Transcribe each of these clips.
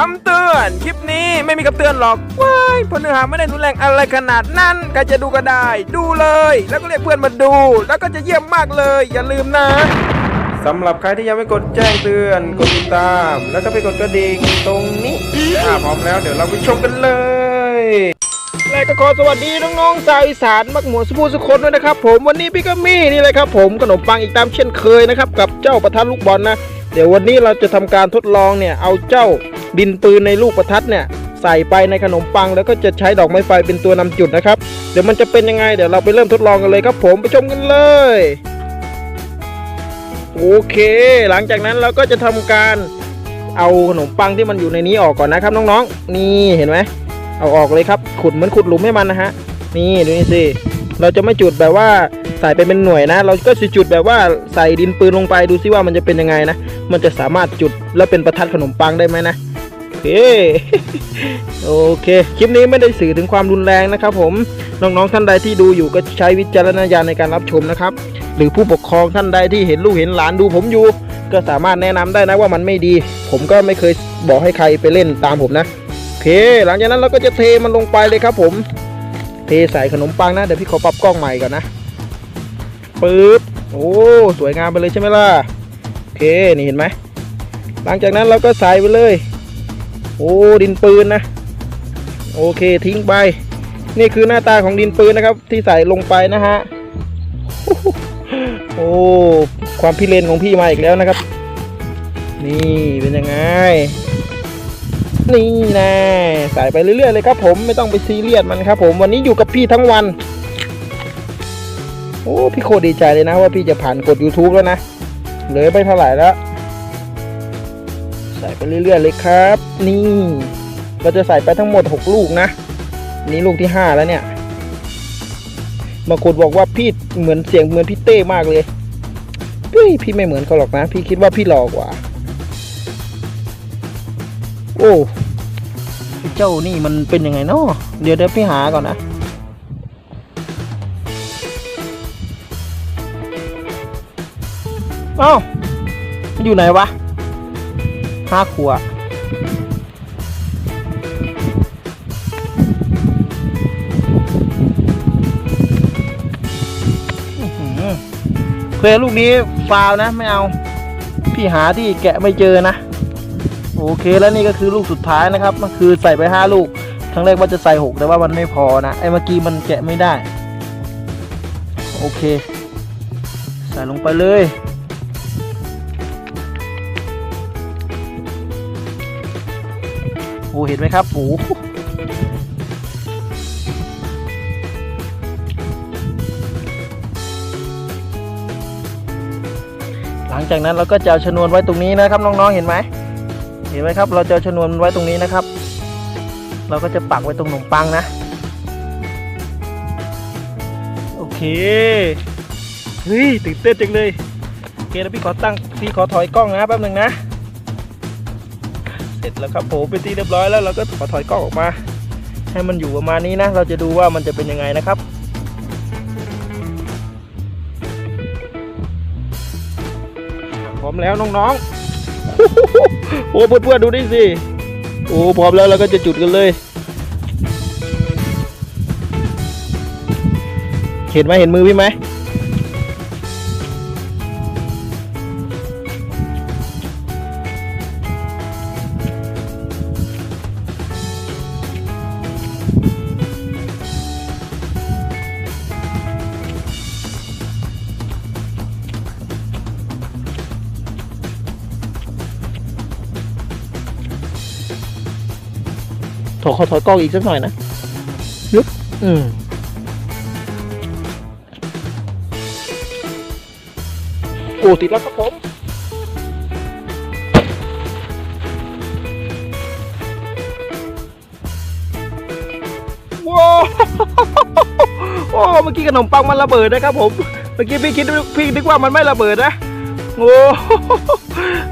คำเตือน คลิปนี้ไม่มีคำเตือนหรอกว้ายเพราะเนื้อหาไม่ได้รุนแรงอะไรขนาดนั้นใครจะดูก็ได้ ดูเลย แล้วก็เรียกเพื่อนมาดู แล้วก็จะเยี่ยมมากเลย อย่าลืมนะ สำหรับใครที่ยังไม่กดแจ้งเตือน กดติดตาม แล้วก็ไปกดกระดิ่งตรงนี้ถ้าพร้อมแล้วเดี๋ยวเราไปชมกันเลยและก็ขอสวัสดีน้องๆชาวอีสานมักหมวสุภูสุคนด้วยนะครับ ผมวันนี้พี่ก็มีนี่เลยครับ ผมขนมปังอีกตามเช่นเคยนะครับกับเจ้าประทัดลูกบอลนะ ดี๋ยววันนี้เราจะทำการทดลองเนี่ยเอาเจ้าดินปืนในลูกประทัดเนี่ยใส่ไปในขนมปัง แล้วก็จะใช้ดอกไม้ไฟเป็นตัวนำจุดนะครับ เดี๋ยวมันจะเป็นยังไงเดี๋ยวเราไปเริ่มทดลองกันเลยครับผมไปชมกันเลยโอเค หลังจากนั้นเราก็จะทำการเอาขนมปังที่มันอยู่ในนี้ออกก่อนนะครับน้องๆ นี่เห็นไหมเอาออกเลยครับ ขุดเหมือนขุดหลุมให้มันนะฮะ นี่ดูนี่สิ เราจะไม่จุดแบบว่าใส่ไปเป็นหน่วยนะ เราก็จะจุดแบบว่าใส่ดินปืนลงไปดูซิว่ามันจะเป็นยังไงนะ มันจะสามารถจุดแล้วเป็นประทัดขนมปังได้ไหมนะโอเคโอเค คลิปนี้ไม่ได้สื่อถึงความรุนแรงนะครับ ผมน้องๆท่านใดที่ดูอยู่ก็ใช้วิจารณญาณในการรับชมนะครับ หรือผู้ปกครองท่านใดที่เห็นลูกเห็นหลานดูผมอยู่ ก็สามารถแนะนำได้นะว่ามันไม่ดี ผมก็ไม่เคยบอกให้ใครไปเล่นตามผมนะโอเค หลังจากนั้นเราก็จะเทมันลงไปเลยครับผม เทใส่ขนมปังนะ เดี๋ยวพี่ขอปรับกล้องใหม่ก่อนนะปึ๊บโอ้สวยงามไปเลยใช่ไหมล่ะโอเคนี่เห็นไหมหลังจากนั้นเราก็ใส่ไปเลย โอ้ดินปืนนะโอเคทิ้งไป นี่คือหน้าตาของดินปืนนะครับ ที่ใส่ลงไปนะฮะโอ้ความพิเรนของพี่มาอีกแล้วนะครับ นี่เป็นยังไง นี่น่ใส่ไปเรื่อยๆเลยครับผมไม่ต้องไปซีเรียสมันครับผมวันนี้อยู่กับพี่ทั้งวัน โอ้พี่โคตรดีใจเลยนะว่าพี่จะผ่านกด YouTube แล้วนะเหลือไปเท่าไหร่แล้ว ใส่ไปเรื่อยๆเลยครับ นี่ เราจะใส่ไปทั้งหมด 6 ลูกนะ นี่ลูกที่ 5 แล้วเนี่ยบางคนบอกว่าพี่เหมือนเสียงเหมือนพี่เต้มากเลยเฮ้ยพี่ไม่เหมือนเขาหรอกนะ พี่คิดว่าพี่หล่อกว่า โอ้เจ้านี่มันเป็นยังไงเนาะเดี๋ยวเดี๋ยวพี่หาก่อนนะเอ้ามันอยู่ไหนวะห้าขวบอื้อหือเพลลูกนี้ฟาวนะ ไม่เอา พี่หาที่แกะไม่เจอนะ โอเคแล้วนี่ก็คือลูกสุดท้ายนะครับก็คือใส่ไปห้าลูกครั้งแรกว่าจะใส่หกแต่ว่ามันไม่พอนะไอ้เมื่อกี้มันแกะไม่ได้ โอเค ใส่ลงไปเลยโอ้เห็นไหมครับโอ้โหหลังจากนั้นเราก็จะเอาชนวนไว้ตรงนี้นะครับน้องๆเห็นไหม เห็นไหมครับ เราจะชนวนไว้ตรงนี้นะครับ เราก็จะปักไว้ตรงขนมปังนะ โอเค เฮ้ยตื่นเต้นจังเลย โอเคแล้วพี่ขอตั้ง พี่ขอถอยกล้องนะแป๊บหนึ่งนะ เสร็จแล้วครับผมเป็นที่เรียบร้อยแล้วเราก็ขอถอยกล้องออกมา ให้มันอยู่ประมาณนี้นะ เราจะดูว่ามันจะเป็นยังไงนะครับพร้อมแล้วน้องๆ โอ้เพื่อนๆดูนี่สิ โอ้พร้อมแล้วเราก็จะจุดกันเลย เห็นไหมเห็นมือพี่ไหม อขอถอยกล้องอีกสักหน่อยนะยึบอืมโอ้ติดแล้วครับผมว้าวโอ้เมื่อกี้ขนมปังมันระเบิดนะครับผม เมื่อกี้พี่คิดพี่นึกว่ามันไม่ระเบิดนะโอ้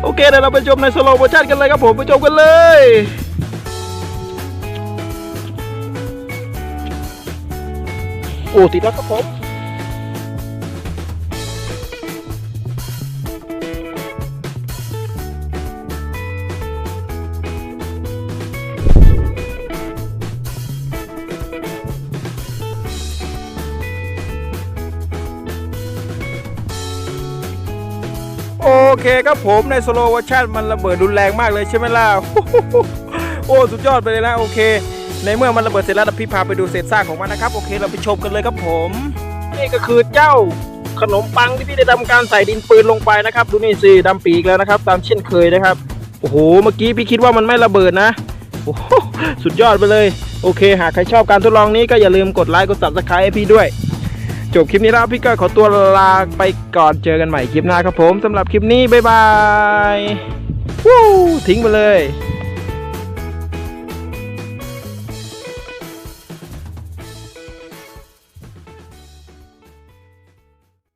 โอเคเดี๋ยวเราไปชมในสโลโมชั่นกันเลยครับผมไปชมกันเลย โอู่ติดรถครับผมโอเคครับผมในสโลว์ชันมันระเบิดดุนแรงมากเลยใช่ไหมล่ะ โอ้ สุดยอดไปเลยนะ โอเค ในเมื่อมันระเบิดเสร็จแล้วพี่พาไปดูเศษซากของมันนะครับ โอเคเราไปชมกันเลยครับผม นี่ก็คือเจ้าขนมปังที่พี่ได้ทำการใส่ดินปืนลงไปนะครับ ดูนี่สิดำปีกแล้วนะครับ ตามเช่นเคยนะครับโอ้โหเมื่อกี้พี่คิดว่ามันไม่ระเบิดนะโอ้โหสุดยอดไปเลย โอเค หากใครชอบการทดลองนี้ก็อย่าลืมกดไลค์กด subscribe ให้พี่ด้วย จบคลิปนี้แล้วพี่ก็ขอตัวลาไปก่อนเจอกันใหม่คลิปหน้าครับผมสำหรับคลิปนี้บ๊ายบายวู้ทิ้งไปเลย